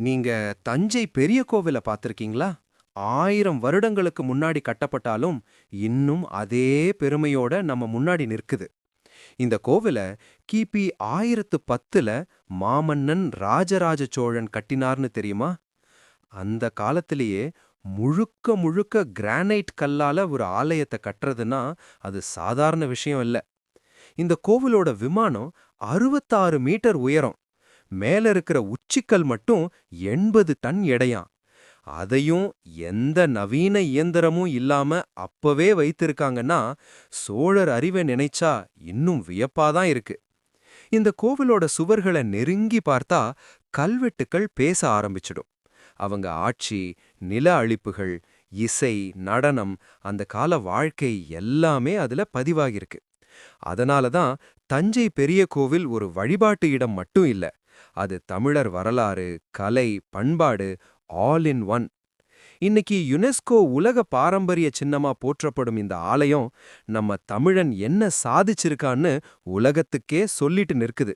நீங்க தஞ்சை பெரிய கோவில பார்த்திருக்கீங்களா? ஆயிரம் வருடங்களுக்கு முன்னாடி கட்டப்பட்டாலும் இன்னும் அதே பெருமையோட நம்ம முன்னாடி நிற்குது. இந்த கோவில கிபி ஆயிரத்து பத்துல மாமன்னன் ராஜராஜ சோழன் கட்டினார்னு தெரியுமா? அந்த காலத்திலேயே முழுக்க முழுக்க கிரானைட் கல்லால ஒரு ஆலயத்தை கட்டுறதுன்னா அது சாதாரண விஷயம் இல்ல. இந்த கோவிலோட விமானம் அறுபத்தாறு மீட்டர் உயரம். மேல இருக்கிற உச்சிக்கல் மட்டும் எண்பது டன் எடையாம். அதையும் எந்த நவீன இயந்திரமும் இல்லாம அப்பவே வைத்திருக்காங்கன்னா சோழர் அறிவை நினைச்சா இன்னும் வியப்பாதான் இருக்கு. இந்த கோவிலோட சுவர்களை நெருங்கி பார்த்தா கல்வெட்டுக்கள் பேச ஆரம்பிச்சிடும். அவங்க ஆட்சி நில அழிப்புகள் இசை நடனம் அந்த கால வாழ்க்கை எல்லாமே அதுல பதிவாகிருக்கு அதனால தான் தஞ்சை பெரிய கோவில் ஒரு வழிபாட்டு இடம் மட்டும் இல்ல அது தமிழர் வரலாறு கலை பண்பாடு ஆல் இன் ஒன் இன்னைக்கு யுனெஸ்கோ உலக பாரம்பரிய சின்னமா போற்றப்படும் இந்த ஆலயம் நம்ம தமிழன் என்ன சாதிச்சிருக்கான்னு உலகத்துக்கே சொல்லிட்டு நிற்குது.